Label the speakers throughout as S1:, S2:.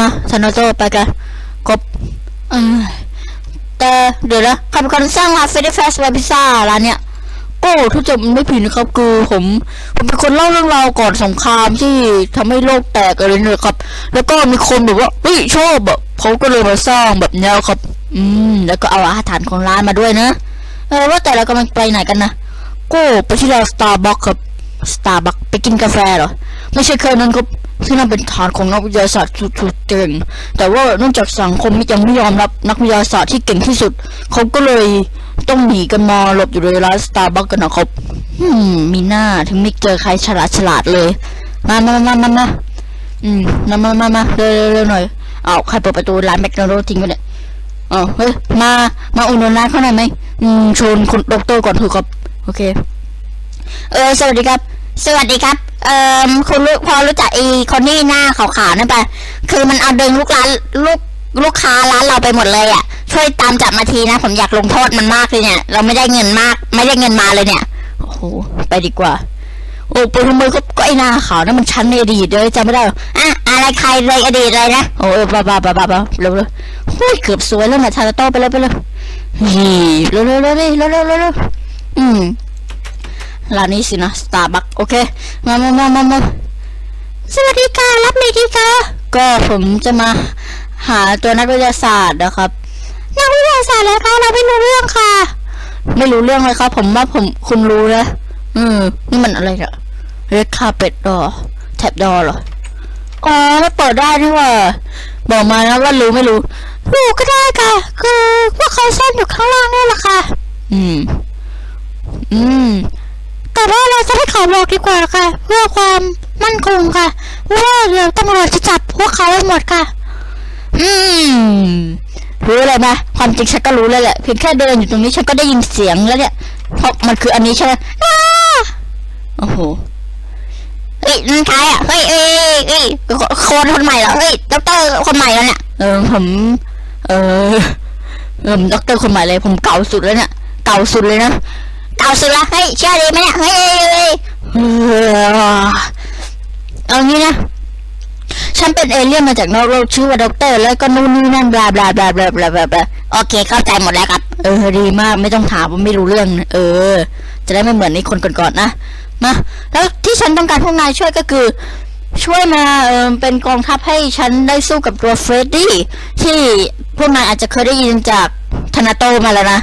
S1: มาซานโตไปกันกบเออแต่เดี๋ยวนะใครเป็นคนสร้างร้านเฟรดดี้แฟสต์พิซซ่าร้านเนี้ยโอ้ถ้าจำไม่ผิดนะครับคือผมผมเป็นคนเล่าเรื่องราวก่อนสงครามที่ทำให้โลกแตกอะไรเนี่ยครับ แล้วก็มีคนแบบว่าเฮ้ยชอบแบบเขาก็เลยมาสร้างแบบเนี้ยครับ อืมแล้วก็เอาอาหารของร้านมาด้วยนะเออว่าแต่เรากำลังไปไหนกันนะก็ไปที่เราสตาร์บัคครับสตาร์บัคไปกินกาแฟเหรอไม่ใช่แค่นั้นครับ ที่นั่นเป็นฐานของนักวิทยาศาสตร์สุดๆเก่ง แต่ว่าเนื่องจากสังคมยังไม่ยอมรับนักวิทยาศาสตร์ที่เก่งที่สุด เขาก็เลยต้องหนีกันมาหลบอยู่ในร้านสตาร์บัคกันนะครับอืม มีหน้าถึงไม่เจอใครฉลาดฉลาดเลย มามามามามาอืมมามามามาเร็วเร็วเร็วหน่อย เอาใครเปิดประตูร้านแมคโดนัลด์ทิ้งไว้เนี่ยอ๋อเฮ้ย มา มาอุ่นนร้านเขาหน่อยไหมอืมชวนคุณดอกเตอร์ก่อนเถอะครับ โอเค เออ สวัสดีครับ สวัสดีครับ เออคุณพอรู้จักไอ้คนที่หน้าขาวๆนั่นไปคือมันเอาดึงลูกร้านลูกลูกค้าร้านเราไปหมดเลยอะ ช่วยตามจับมาทีนะ ผมอยากลงโทษมันมากเลยเนี่ย เราไม่ได้เงินมาก ไม่ได้เงินมาเลยเนี่ยโอ้โหไปดีกว่า โอ้ปุถุมือก็ไอหน้าขาวนั่นมันชั้นในอดีตเลยจำไม่ได้อะอะไรใครในอดีตอะไรนะโอ้เออบ้าบ้าบ้าบ้าบ้าเร็วเร็วโอ้ยเกือบสวยแล้วนะทาราโต้ไปเลยไปเลยนี่เร็วเร็วเร็วเร็วเร็วเร็วอืม ร้านนี้สินะสตาร์บัคโอเค มามามามามาสวัสดีค่ะรับเลยดีค่ะก็ผมจะมาหาตัวนักวิทยาศาสตร์นะครับ นักวิทยาศาสตร์แล้วคะเราไม่รู้เรื่องค่ะ ไม่รู้เรื่องเลยครับผมว่าผมคุณรู้นะอืมนี่มันอะไรเนี่ยเรดคาเป็ดดอแท็บดอเหรออ๋อไม่เปิดได้นี่ว่า บอกมานะว่ารู้ไม่รู้รู้ก็ได้ค่ะ คือพวกเขาซ่อนอยู่ข้างล่างนี่แหละค่ะ อืม อืม แต่ว่าเราจะให้เขาบอกดีกว่าค่ะ เพื่อความมั่นคงค่ะว่าเดี๋ยวตำรวจจะจับพวกเขาให้หมดค่ะ อืมรู้เลยไหมความจริงฉันก็รู้เลยแหละเพียงแค่เดินอยู่ตรงนี้ฉันก็ได้ยินเสียงแล้วเนี่ยเพราะมันคืออันนี้ใช่ไหมโอ้โหเฮ้ยนั่นใครอะเฮ้ยเอ้ยเอ้ยโคนคนใหม่เหรอเฮ้ยด็อกเตอร์คนใหม่แล้วเนี่ยเออผม เออเออด็อกเตอร์คนใหม่เลยผมเก่าสุดแล้วเนี่ยเก่าสุดเลยนะ เก่าสุดละเฮ้ยเชื่อดีไหมเนี่ยเฮ้ยเฮ้ยเอางี้นะฉันเป็นเอเลี่ยนมาจากนอกโลกชื่อว่าด็อกเตอร์แล้วก็นู่นนี่นั่นบลาบลาบลาบลาบลาบลาโอเค เข้าใจหมดแล้วครับ เออดีมากไม่ต้องถามว่าไม่รู้เรื่อง เออ จะได้ไม่เหมือนในคนก่อนๆนะมาแล้วที่ฉันต้องการพวกนายช่วยก็คือ ช่วยมาเออเป็นกองทัพให้ฉันได้สู้กับตัวเฟรดดี้ที่พวกนายอาจจะเคยได้ยินจากธนาโตมาแล้วนะ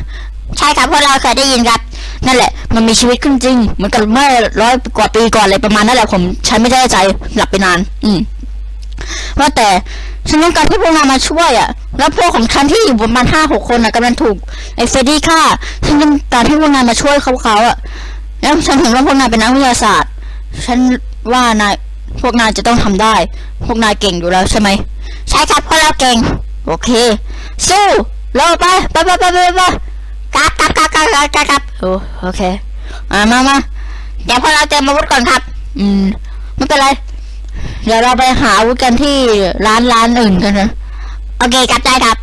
S1: ใช่ครับพวกเราเคยได้ยินครับ นั่นแหละ มันมีชีวิตขึ้นจริง เหมือนกับเมื่อร้อยกว่าปีก่อนเลยประมาณนั่นแหละผมฉันไม่ได้ใจหลับไปนาน อืมว่าแต่ฉันต้องการให้พวกนายมาช่วยอะ แล้วพวกของฉันที่อยู่ประมาณห้าหกคนอะกำลังถูกไอ้เฟดดี้ฆ่าฉันต้องการให้พวกนายมาช่วยเขาเขาอะ แล้วฉันเห็นว่าพวกนายเป็นนักวิทยาศาสตร์ ฉันว่านายพวกนายจะต้องทำได้ พวกนายเก่งอยู่แล้วใช่ไหมใช่ครับพวกเราเก่ง โอเค สู้เร็วไปไปไปไปไป ไปกลับกลับกลับกลับกลับกลับโอ้โอเคมามามาเดี๋ยวพวกเราเตรียมอาวุธก่อนครับ อืมไม่เป็นไร เดี๋ยวเราไปหาอาวุธกันที่ร้านร้านอื่นกันนะโอเคครับได้ครับ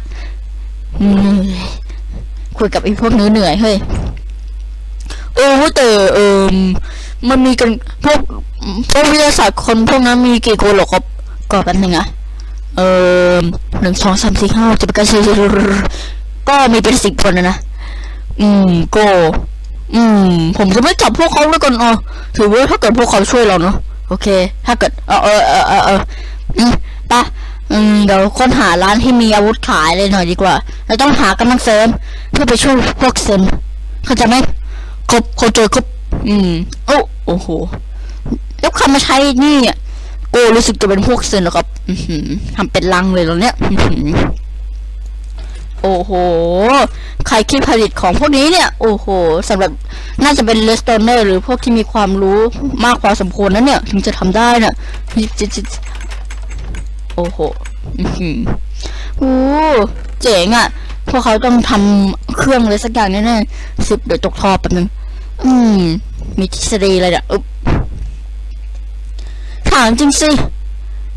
S1: อืมคุยกับไอ้พวกเหนื่อยเฮ้ยเออแต่เออมันมีกันพวกพวกวิทยาศาสตร์คนพวกนั้นมีกี่คนหรอครับก็แป๊บนึงอะเออหนึ่งสองสามสี่ห้าจะเป็นกันสี่ก็มีเป็นสิบคนนะนะ อืมก็ อืม ผมจะไม่จับพวกเขาแล้วกันอ๋อถือว่าถ้าเกิดพวกเขาช่วยเราเนาะโอเค ถ้าเกิด เออเออเออเออเอออืมปะอืมเดี๋ยวค้นหาร้านที่มีอาวุธขายเลยหน่อยดีกว่าเราต้องหากำลังเสริมเพื่อไปช่วยพวกเซนเขาใจไหมครบเขาเจอครบอืมโอ้โอ้โหแล้วคำมาใช้นี่อะโอ้รู้สึกจะเป็นพวกเซนนะครับทำเป็นลังเลยแล้วเนี่ย โอ้โห ใครคิดผลิตของพวกนี้เนี่ย โอ้โหสำหรับน่าจะเป็นเลสโตเนอร์หรือพวกที่มีความรู้มากพอสมควรนั้นเนี่ย ถึงจะทำได้น่ะจิจิจโอ้โหอือโอ้เจ๋งอะ พวกเขาต้องทำเครื่องอะไรสักอย่างแน่ๆสิบเดี๋ยวตกทอแป๊บนึง อืม มีทฤษฎีอะไรเนี่ยอึ๊บถามจริงสิ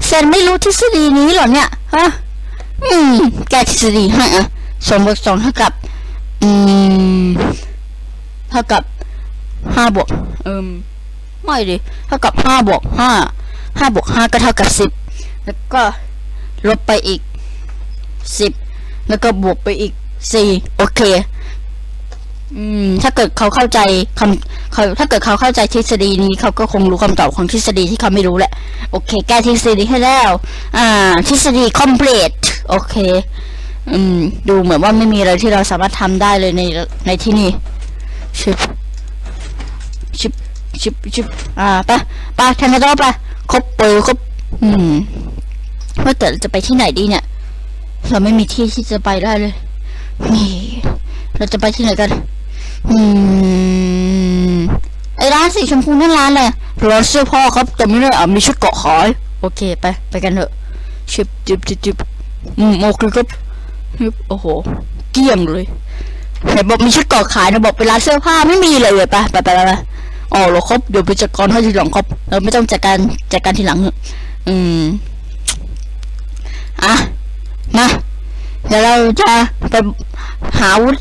S1: เซนไม่รู้ทฤษฎีนี้หรอเนี่ย ฮะ อืม แกทฤษฎีให้อะ สองบวกสองเท่ากับ อืม เท่ากับห้าบวกเอิมไม่ดิเท่ากับห้าบวกห้าห้าบวกห้าก็เท่ากับสิบแล้วก็ลบไปอีกสิบแล้วก็บวกไปอีกสี่โอเค อืม ถ้าเกิดเขาเข้าใจคำเขาถ้าเกิดเขาเข้าใจทฤษฎีนี้เขาก็คงรู้คำตอบของทฤษฎีที่เขาไม่รู้แหละ โอเค แก้ทฤษฎีให้แล้ว อ่า ทฤษฎี complete โอเค อืม ดูเหมือนว่าไม่มีอะไรที่เราสามารถทำได้เลยในในที่นี่ชิบชิบชิบชิบอ่าไปไปแทนกันต่อไปครบเปิดครบอืมว่าแต่จะไปที่ไหนดีเนี่ย เราไม่มีที่ที่จะไปได้เลย นี่ เราจะไปที่ไหนกัน อืม ไอร้านสีชมพูนั่นร้านเลยร้านเสื้อผ้าครับแต่ไม่ได้อะมีชุดเกาะขาย โอเค ไป ไปกันเถอะชิบจิบจิบจิบอืมโอเคครับ ฮึบโอ้โห เกลี้ยงเลยไหนบอกมีชุดเกาะขายนะบอกเป็นร้านเสื้อผ้าไม่มีเลยเลยไปไปไปไปไปอ๋อเหรครบเดี๋ยวไปจัดการให้ทีหลังครับเราไม่ต้องจัดการจัดการทีหลังอืมอะมาเดี๋ยวเราจะไปหาวุธ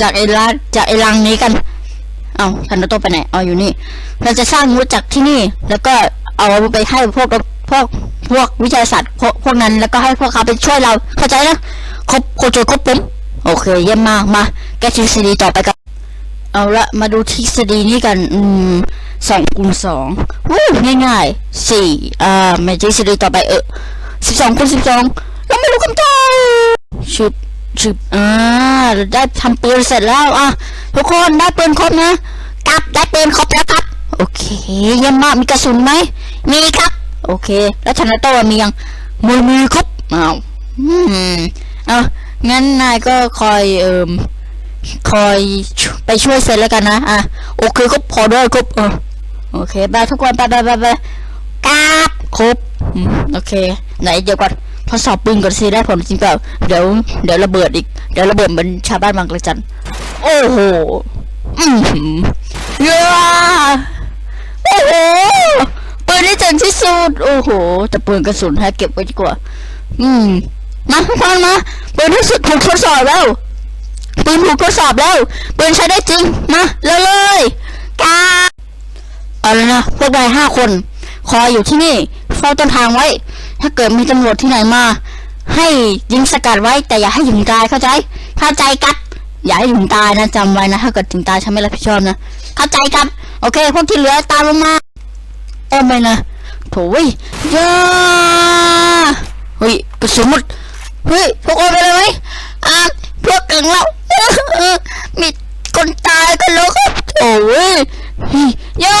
S1: จากไอ้ร้านจากไอ้รังนี้กัน เอาทันโตไปไหนเอาอยู่นี่ เราจะสร้างวุธจากที่นี่ แล้วก็เอาไปให้พวกพวกพวกวิทยาศาสตร์พวกพวกนั้น แล้วก็ให้พวกเขาไปช่วยเราเข้าใจนะ ครบโคจรครบปุ๊มโอเค เยี่ยมมากมา แก้ทฤษฎีต่อไปกัน เอาละมาดูทฤษฎีนี้กัน อืมสองคูณสองวู้ง่ายๆสี่อ่าไม่ทฤษฎีต่อไปเออสิบสองคูณสิบสองเราไม่รู้คำตอบชุบชุบอ่าเราได้ทำปืนเสร็จแล้วอะทุกคนได้ปืนครบนะกลับได้ปืนครบแล้วครับ โอเค เยี่ยมมากมีกระสุนไหมมีครับ โอเค แล้วชนะโตมียังมือมือครบอ้าวอืม งั้นนายก็คอยเอ่มคอยไปช่วยเซนแล้วกันนะ อะ โอเคครบพอด้วยครบเออโอเคไปทุกคนไปไปไปไปกราบครบโอเค ไหนเดี๋ยวก่อนทดสอบปืนก่อนสิได้ผลจริงเปล่า เดี๋ยวเดี๋ยวระเบิดอีก เดี๋ยวระเบิดเหมือนชาวบ้านบางกระจัน โอ้โห อืมเย้โอ้โห ปืนที่เจ๋งที่สุด โอ้โห แต่ปืนกระสุนให้เก็บไว้ดีกว่า อืม มาทุกคนมาปืนที่สุดถูกทดสอบแล้วปืนถูกทดสอบแล้วปืนใช้ได้จริงมาเร็วเลยกาเอาเลยนะพวกนายห้าคนคอยอยู่ที่นี่เฝ้าต้นทางไว้ ถ้าเกิดมีตำรวจที่ไหนมา ให้ยิงสกัดไว้แต่อย่าให้ถึงตายเข้าใจเข้าใจครับอย่าให้ถึงตายนะจำไว้นะ ถ้าเกิดถึงตายฉันไม่รับผิดชอบนะเข้าใจครับโอเค พวกที่เหลือตามลงมาโอ้ไม่นะโถ่เว้ยย่าเฮ้ยกระสุนหมด เฮ้ยพวกโอไปเลยไหมอ่าพวกกึ่งเรามีคนตายกันแล้วครับโอ้ยเฮ้ยย่า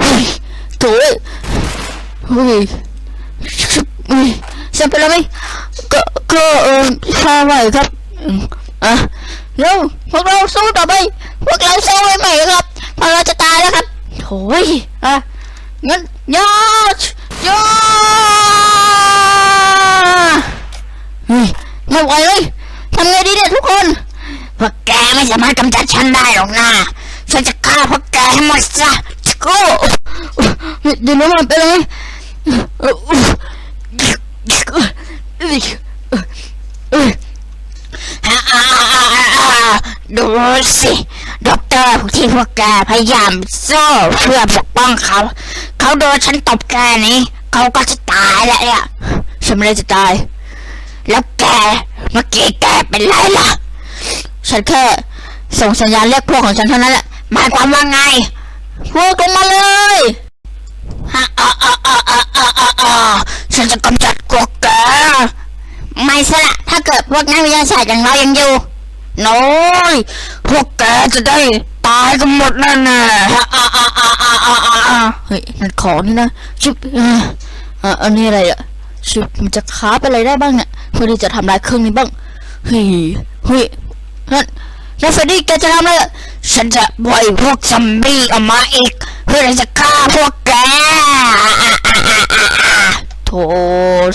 S1: เฮ้ยโถ่เฮ้ยเฮ้ยฉันเป็นอะไหมก็ก็เออพาไหวครับอะเร็วพวกเราสู้ต่อไป พวกเราสู้ไว้ใหม่ครับพราะเราจะตายแล้วครับโถยอะงั้นย่ ย่าเฮ้ยไม่ไหวเลยทำไงดีเนี่ยทุกคนพวกแกไม่สามารถกำจัดฉันได้หรอกนะฉันจะฆ่าพวกแกให้หมดซะโอ้เดี๋ยวน้ำมันไปเลยดูสิด็อกเตอร์ที่พวกแกพยายามสู้เพื่อปกป้องเขา เขาโดนฉันตบแกนี้ เขาก็จะตายแล้วเนี่ยฉันไม่ได้จะตาย แล้วแกเมื่อกี้แกเป็นไรล่ะ ฉันแค่ส่งสัญญาณเรียกพวกของฉันเท่านั้นแหละหมายความว่าไง พวกลงมาเลยฮะอ่าอ่าอ่าอ่าอ่าอ่าอ่าฉันจะกำจัดพวกแกไม่ใช่ละถ้าเกิดพวกนักวิทยาศาสตร์อย่างเรายังอยู่น้อยพวกแกจะได้ตายกันหมดแน่แน่ๆฮะอ่าอ่าอ่าอ่าอ่าอ่าอ่าเฮ้ยนั่นของนี่นะชิบ อ่อเอ่ออันนี้อะไรอะชิบมันจะค้าไปอะไรได้บ้างเนี่ยเพื่อที่จะทำลายเครื่องนี้บ้างเฮ้ยเฮ้ยนั่นแล้วเฟรดดี้แกจะทำอะไรฉันจะปล่อยพวกซอมบี้ออกมาอีก เพื่อที่จะฆ่าพวกแกโถ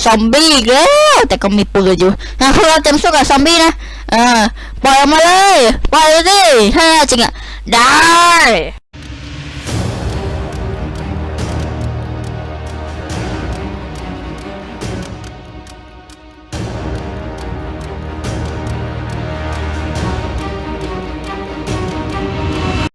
S1: ซอมบี้อีกแล้วแต่ก็มีปืนอยู่นะพวกเราเต็มสู้กับซอมบี้นะเออปล่อยออกมาเลย ปล่อยเลยดิถ้าจริงอะได้